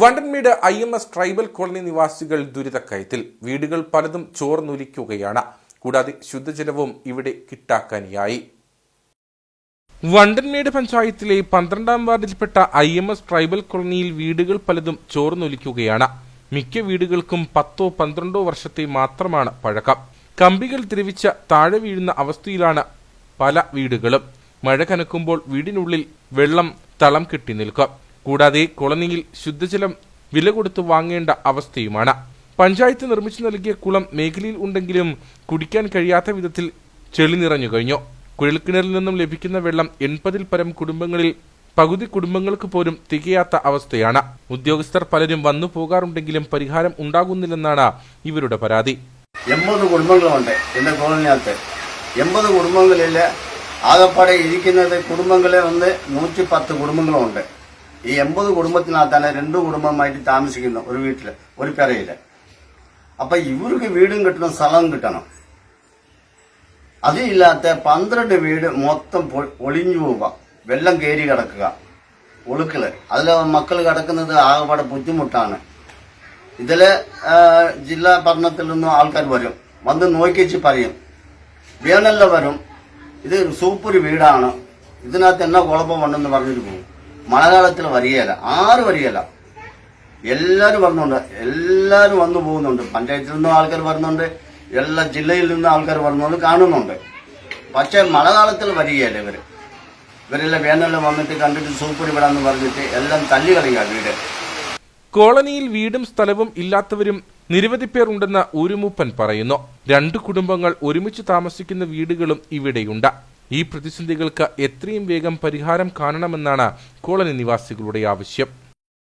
Vandanmedu I M S tribal colony നിവാസികൾ ദുരിതക്കയത്തിൽ വീടുകൾ പലതും ചോർന്നൊലിക്കുകയാണ്. കൂടാതെ ശുദ്ധജലവും ഇവിടെ കിട്ടാക്കാനിയായി. വണ്ടൻമേട് പഞ്ചായത്തിലെ പന്ത്രണ്ടാം വാർഡിൽപ്പെട്ട ഐ എം എസ് ട്രൈബൽ കോളനിയിൽ വീടുകൾ പലതും ചോർന്നൊലിക്കുകയാണ്. മിക്ക വീടുകൾക്കും പത്തോ പന്ത്രണ്ടോ വർഷത്തെ മാത്രമാണ് പഴക്കം. കമ്പികൾ ദ്രവിച്ച താഴെ വീഴുന്ന അവസ്ഥയിലാണ് പല വീടുകളും. മഴ കനക്കുമ്പോൾ വീടിനുള്ളിൽ വെള്ളം തളം കെട്ടി നിൽക്കും. കൂടാതെ കോളനിയിൽ ശുദ്ധജലം വില കൊടുത്ത് വാങ്ങേണ്ട അവസ്ഥയുമാണ്. പഞ്ചായത്ത് നിർമ്മിച്ചു നൽകിയ കുളം മേഖലയിൽ ഉണ്ടെങ്കിലും കുടിക്കാൻ കഴിയാത്ത വിധത്തിൽ ചെളി നിറഞ്ഞു കഴിഞ്ഞു. കുഴൽക്കിണറിൽ നിന്നും ലഭിക്കുന്ന വെള്ളം എൺപതിൽ പരം കുടുംബങ്ങളിൽ പകുതി കുടുംബങ്ങൾക്ക് പോലും തികയാത്ത അവസ്ഥയാണ്. ഉദ്യോഗസ്ഥർ പലരും വന്നു പോകാറുണ്ടെങ്കിലും പരിഹാരം ഉണ്ടാകുന്നില്ലെന്നാണ് ഇവരുടെ പരാതി. എൺപത് കുടുംബങ്ങളുണ്ട് എന്റെ കോളനിയകത്ത്. എൺപത് കുടുംബങ്ങളിൽ ആകപ്പാടെ ഇരിക്കുന്നത് കുടുംബങ്ങളെ വന്ന് നൂറ്റി പത്ത് കുടുംബങ്ങളുണ്ട്. ഈ എൺപത് കുടുംബത്തിനകത്താണ് രണ്ട് കുടുംബമായിട്ട് താമസിക്കുന്നു ഒരു വീട്ടിൽ ഒരു പെരയിൽ. അപ്പൊ ഇവർക്ക് വീടും കിട്ടണം സ്ഥലവും കിട്ടണം. അതില്ലാത്ത പന്ത്രണ്ട് വീട് മൊത്തം ഒളിഞ്ഞു പോവുക. വെള്ളം കയറി കിടക്കുക. ഒളുക്കൾ അതിൽ മക്കൾ കിടക്കുന്നത് ആകെപാടെ ബുദ്ധിമുട്ടാണ്. ഇതിൽ ജില്ലാ ഭരണത്തിൽ നിന്നും ആൾക്കാർ വരും. വന്ന് നോക്കിച്ച് പറയും. വേനലിൽ വരും. ഇത് സൂപ്പർ വീടാണ്. ഇതിനകത്ത് എന്നാ കുഴപ്പമുണ്ടെന്ന് പറഞ്ഞിട്ട് പോകും മഴക്കാലത്തിൽ വരികയില്ല ആറ് വരികയില്ല. എല്ലാവരും വരുന്നുണ്ട് എല്ലാവരും വന്നു പോകുന്നുണ്ട്. പഞ്ചായത്തിൽ നിന്നും ആൾക്കാർ വരുന്നുണ്ട് എല്ലാ ജില്ലയിൽ നിന്നും ആൾക്കാർ വരുന്നുണ്ട് കാണുന്നുണ്ട്. പക്ഷേ മഴക്കാലത്തിൽ വരികയില്ല ഇവർ ഇവരെല്ലാം വേനലിൽ വന്നിട്ട് കണ്ടിട്ട് സൂപ്പറി വിടാന്ന് പറഞ്ഞിട്ട് എല്ലാം തല്ലി കളയുക വീട്. കോളനിയിൽ വീടും സ്ഥലവും ഇല്ലാത്തവരും നിരവധി പേർ ഉണ്ടെന്ന് ഒരുമൂപ്പൻ പറയുന്നു. രണ്ട് കുടുംബങ്ങൾ ഒരുമിച്ച് താമസിക്കുന്ന വീടുകളും ഇവിടെയുണ്ട്. ഈ പ്രതിസന്ധികൾക്ക് എത്രയും വേഗം പരിഹാരം കാണണമെന്നാണ് കോളനി നിവാസികളുടെ ആവശ്യം.